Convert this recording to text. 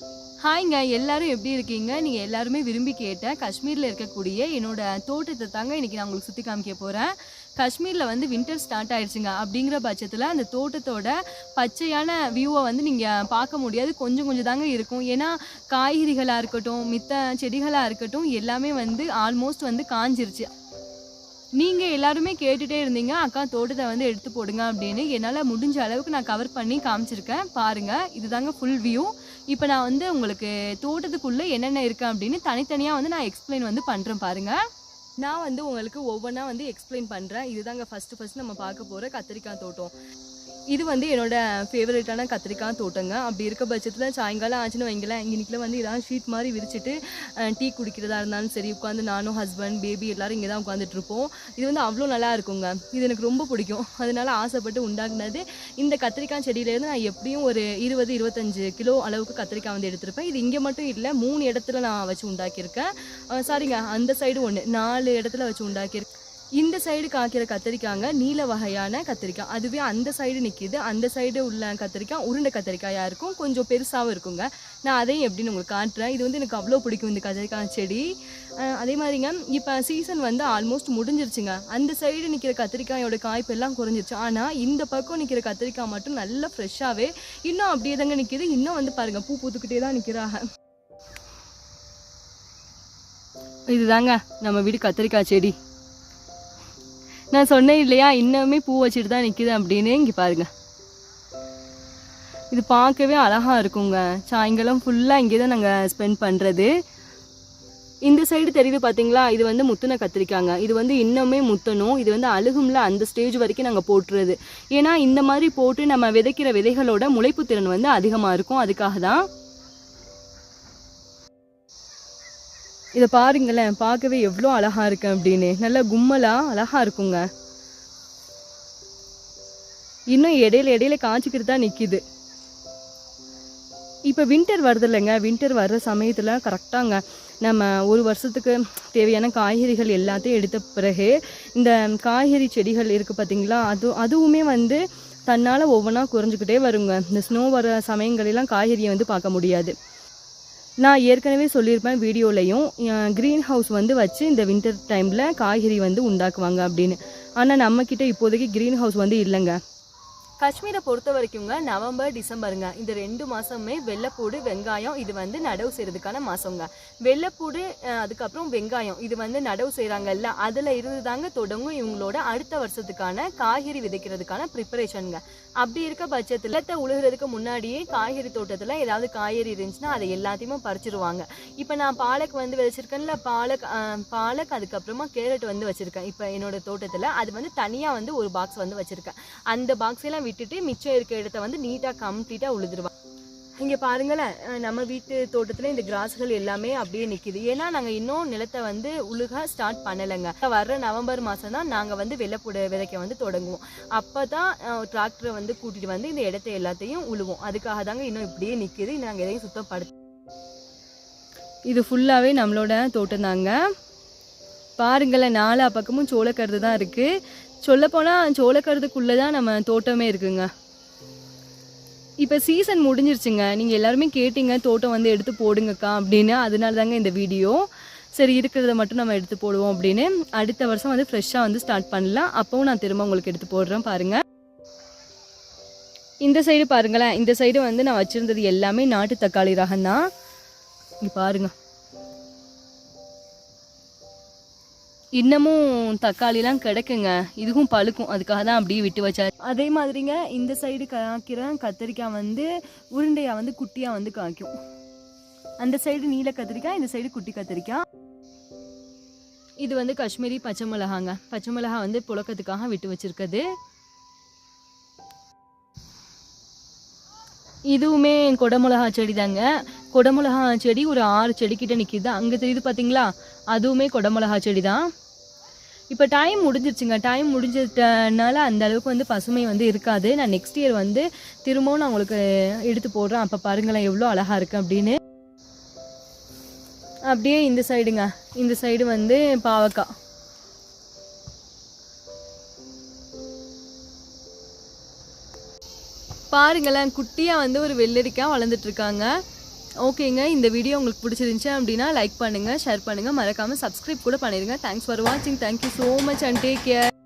ஹாய்ங்க எல்லாரும் எப்படி இருக்கீங்க? நீங்கள் எல்லாருமே விரும்பி கேட்ட காஷ்மீரில் இருக்கக்கூடிய என்னோட தோட்டத்தை தாங்க இன்றைக்கி நான் உங்களுக்கு சுற்றி காமிக்க போகிறேன் காஷ்மீரில் வந்து வின்டர் ஸ்டார்ட் ஆயிடுச்சுங்க. அப்படிங்கிற பட்சத்தில் அந்த தோட்டத்தோட பச்சையான வியூவை வந்து நீங்கள் பார்க்க முடியாது. கொஞ்சம் கொஞ்சம் தாங்க இருக்கும். ஏன்னா காய்கறிகளாக இருக்கட்டும் மித்த செடிகளாக இருக்கட்டும் எல்லாமே வந்து ஆல்மோஸ்ட் வந்து காஞ்சிருச்சு. நீங்கள் எல்லாருமே கேட்டுகிட்டே இருந்தீங்க. அக்கா தோட்டத்தை வந்து எடுத்து போடுங்க அப்படின்னு. என்னால் முடிஞ்ச அளவுக்கு நான் கவர் பண்ணி காமிச்சிருக்கேன். பாருங்கள் இதுதாங்க ஃபுல் வியூ இப்போ நான் வந்து உங்களுக்கு தோட்டத்துக்குள்ளே என்னென்ன இருக்குது அப்படின்னு தனித்தனியாக வந்து நான் எக்ஸ்பிளைன் வந்து பண்ணுறேன் பாருங்கள் நான் வந்து உங்களுக்கு ஒவ்வொன்றா வந்து எக்ஸ்பிளைன் பண்ணுறேன் இதுதாங்க ஃபஸ்ட்டு ஃபஸ்ட்டு நம்ம பார்க்க போகிற கத்திரிக்காய் தோட்டம். இது வந்து என்னோட ஃபேவரட்டான கத்திரிக்காய் தோட்டங்க. அப்படி இருக்க பட்சத்தில் சாயங்காலம் ஆச்சுன்னு வைங்களேன் இன்றைக்கில் வந்து இதான் ஷீட் மாதிரி விரிச்சிட்டு டீ குடிக்கிறதா இருந்தாலும் சரி உட்காந்து நானும் ஹஸ்பண்ட் பேபி எல்லாரும் இங்கே தான் உட்காந்துட்ருப்போம் இது வந்து அவ்வளோ நல்லா இருக்குங்க. இது எனக்கு ரொம்ப பிடிக்கும். அதனால் ஆசைப்பட்டு உண்டாக்குனது. இந்த கத்திரிக்காய் செடியிலேருந்து நான் எப்படியும் ஒரு இருபது இருபத்தஞ்சு கிலோ அளவுக்கு கத்திரிக்காய் வந்து எடுத்திருப்பேன். இது இங்கே மட்டும் இல்லை மூணு இடத்துல நான் வச்சு உண்டாக்கியிருக்கேன். சாரிங்க அந்த சைடு ஒன்று நாலு இடத்துல வச்சு உண்டாக்கியிருக்கேன். இந்த சைடு காய்க்கிற கத்திரிக்காங்க நீல வகையான கத்திரிக்காய். அதுவே அந்த சைடு நிற்கிது அந்த சைடு உள்ள கத்திரிக்காய் உருண்டை கத்திரிக்காயாக இருக்கும். கொஞ்சம் பெருசாகவும் இருக்குங்க. நான் அதையும் எப்படின்னு உங்களுக்கு காட்டுறேன். இது வந்து எனக்கு அவ்வளோ பிடிக்கும் இந்த கத்திரிக்காய் செடி. அதே மாதிரிங்க இப்போ சீசன் வந்து ஆல்மோஸ்ட் முடிஞ்சிருச்சுங்க. அந்த சைடு நிற்கிற கத்திரிக்காயோட காய்ப்பு எல்லாம் குறைஞ்சிருச்சு. ஆனால் இந்த பக்கம் நிற்கிற கத்திரிக்காய் மட்டும் நல்லா ஃப்ரெஷ்ஷாகவே இன்னும் அப்படியே தாங்க நிற்கிது இன்னும் வந்து பாருங்க பூ பூத்துக்கிட்டே தான் நிற்கிறாங்க இதுதாங்க நம்ம வீடு கத்திரிக்காய் செடி. நான் சொன்னேன் இல்லையா இன்னுமே பூ வச்சுட்டு தான் நிற்கிது அப்படின்னு. இங்கே பாருங்க. இது பார்க்கவே அழகாக இருக்குங்க. சாயங்காலம் ஃபுல்லாக இங்கே தான் நாங்கள் ஸ்பெண்ட் பண்ணுறது இந்த சைடு தெரியுது பார்த்தீங்களா இது வந்து முத்துன கத்திரிக்காங்க. இது வந்து இன்னுமே முத்தணும். இது வந்து அழுகும்ல அந்த ஸ்டேஜ் வரைக்கும் நாங்கள் போட்டுறது. ஏன்னா இந்த மாதிரி போட்டு நம்ம விதைக்கிற விதைகளோட முளைப்பு திறன் வந்து அதிகமாக இருக்கும். அதுக்காக தான் இதை பாருங்களேன் பார்க்கவே எவ்வளோ அழகாக இருக்கு அப்படின்னு. நல்லா கும்மலாக அழகாக இருக்குங்க. இன்னும் இடையில இடையில காய்ச்சிக்கிட்டு தான் நிற்கிது இப்போ வின்டர் வருது இல்லைங்க வின்டர் வர்ற சமயத்தில் கரெக்டாங்க நம்ம ஒரு வருஷத்துக்கு தேவையான காய்கறிகள் எல்லாத்தையும் எடுத்த பிறகு இந்த காய்கறி செடிகள் இருக்குது பார்த்தீங்களா அது அதுவுமே வந்து தன்னால் ஒவ்வொன்றா குறைஞ்சிக்கிட்டே வருங்க. இந்த ஸ்னோ வர சமயங்களெல்லாம் காய்கறியை வந்து பார்க்க முடியாது. நான் ஏற்கனவே சொல்லியிருப்பேன் வீடியோலையும் க்ரீன் ஹவுஸ் வந்து வச்சு இந்த வின்டர் டைமில் காய்கறி வந்து உண்டாக்குவாங்க அப்படின்னு. ஆனால் நம்மக்கிட்ட இப்போதைக்கு க்ரீன் ஹவுஸ் வந்து இல்லைங்க. காஷ்மீரை பொறுத்த வரைக்குங்க நவம்பர் டிசம்பருங்க. இந்த ரெண்டு மாதமுமே வெள்ளைப்பூடு வெங்காயம் இது வந்து நடவு செய்யறதுக்கான மாதங்க வெள்ளைப்பூடு அதுக்கப்புறம் வெங்காயம் இது வந்து நடவு செய்கிறாங்கல்ல அதில் இருந்து தாங்க தொடங்கும் இவங்களோட அடுத்த வருஷத்துக்கான காய்கறி விதைக்கிறதுக்கான ப்ரிப்பரேஷனுங்க அப்படி இருக்க பட்சத்தில் நிலத்தை உழுகிறதுக்கு முன்னாடியே காய்கறி தோட்டத்தில் ஏதாவது காய்கறி இருந்துச்சுன்னா அதை எல்லாத்தையுமே பறிச்சிருவாங்க. இப்போ நான் பாலக் வந்து விதைச்சிருக்கேன்ல பாலக் பாலக் அதுக்கப்புறமா கேரட் வந்து வச்சுருக்கேன். இப்போ என்னோட தோட்டத்தில் அது வந்து தனியாக வந்து ஒரு பாக்ஸ் வந்து வச்சுருக்கேன். அந்த பாக்ஸ் எல்லாம் விட்டுட்டு மிச்சம் இருக்க இடத்த வந்து நீட்டா கம்ப்ளீட்டாக உழுதுருவாங்க இங்கே பாருங்களேன் நம்ம வீட்டு தோட்டத்துல இந்த கிராஸ்கள் எல்லாமே அப்படியே நிற்கிது ஏன்னா நாங்கள் இன்னும் நிலத்தை வந்து உழுக ஸ்டார்ட் பண்ணலைங்க. வர்ற நவம்பர் மாதம் தான் நாங்கள் வந்து வெள்ளப்புட விதைக்க வந்து தொடங்குவோம். அப்போ தான் டிராக்டரை வந்து கூட்டிட்டு வந்து இந்த இடத்த எல்லாத்தையும் உழுவோம். அதுக்காக தாங்க இன்னும் இப்படியே நிற்கிது இன்னும் எதையும் சுத்தப்படுத்த இது ஃபுல்லாகவே நம்மளோட தோட்டம் தாங்க. பாருங்களேன் நாலா பக்கமும் சோளக்கருது தான் இருக்கு. சொல்லப்போனால் சோளக்கருதுக்குள்ளே தான் நம்ம தோட்டமே இருக்குங்க. இப்போ சீசன் முடிஞ்சிருச்சுங்க. நீங்கள் எல்லாருமே கேட்டிங்க தோட்டம் வந்து எடுத்து போடுங்கக்கா அப்படின்னு. அதனால தாங்க இந்த வீடியோ சரி இருக்கிறத மட்டும் நம்ம எடுத்து போடுவோம் அப்படின்னு. அடுத்த வருஷம் வந்து ஃப்ரெஷ்ஷாக வந்து ஸ்டார்ட் பண்ணலாம். அப்பவும் நான் திரும்ப உங்களுக்கு எடுத்து போடுறேன் பாருங்கள் இந்த சைடு பாருங்களேன். இந்த சைடு வந்து நான் வச்சுருந்தது எல்லாமே நாட்டு தக்காளி ரகம் தான் இங்கே பாருங்க. இன்னமும் தக்காளிலாம் கிடைக்குங்க. இதுவும் பழுக்கும். அதுக்காக தான் அப்படியே விட்டு வச்சா அதே மாதிரிங்க இந்த சைடு காய்க்கிற கத்திரிக்காய் வந்து உருண்டையா வந்து குட்டியா வந்து காய்க்கும். அந்த சைடு நீல கத்திரிக்காய் இந்த சைடு குட்டி கத்திரிக்காய். இது வந்து காஷ்மீரி பச்சை மிளகாங்க. பச்சை மிளகா வந்து புழக்கத்துக்காக விட்டு வச்சிருக்குது. இதுவுமே கொடமிளகா செடி தாங்க கொடமிளகா செடி ஒரு ஆறு செடிக்கிட்ட நிற்கிது அங்கே தெரியுது பார்த்தீங்களா அதுவுமே கொடமிளகா செடி தான் இப்போ டைம் முடிஞ்சிருச்சுங்க. டைம் முடிஞ்சதுனால அந்த அளவுக்கு வந்து பசுமை வந்து இருக்காது. நான் நெக்ஸ்ட் இயர் வந்து திரும்பவும் நான் உங்களுக்கு எடுத்து போடுறேன். அப்போ பாருங்களேன் எவ்வளோ அழகாக இருக்குது அப்படின்னு. அப்படியே இந்த சைடுங்க இந்த சைடு வந்து பாவக்காய். பாருங்களேன் குட்டியாக வந்து ஒரு வெள்ளரிக்காய் வளர்ந்துட்டு இருக்காங்க. ஓகேங்க இந்த வீடியோ உங்களுக்கு பிடிச்சிருந்துச்சு அப்படின்னா லைக் பண்ணுங்கள் ஷேர் பண்ணுங்கள் மறக்காமல் சப்ஸ்கிரைப் கூட பண்ணிடுங்க தேங்க்ஸ் ஃபார் வாட்சிங் thank you so much and take care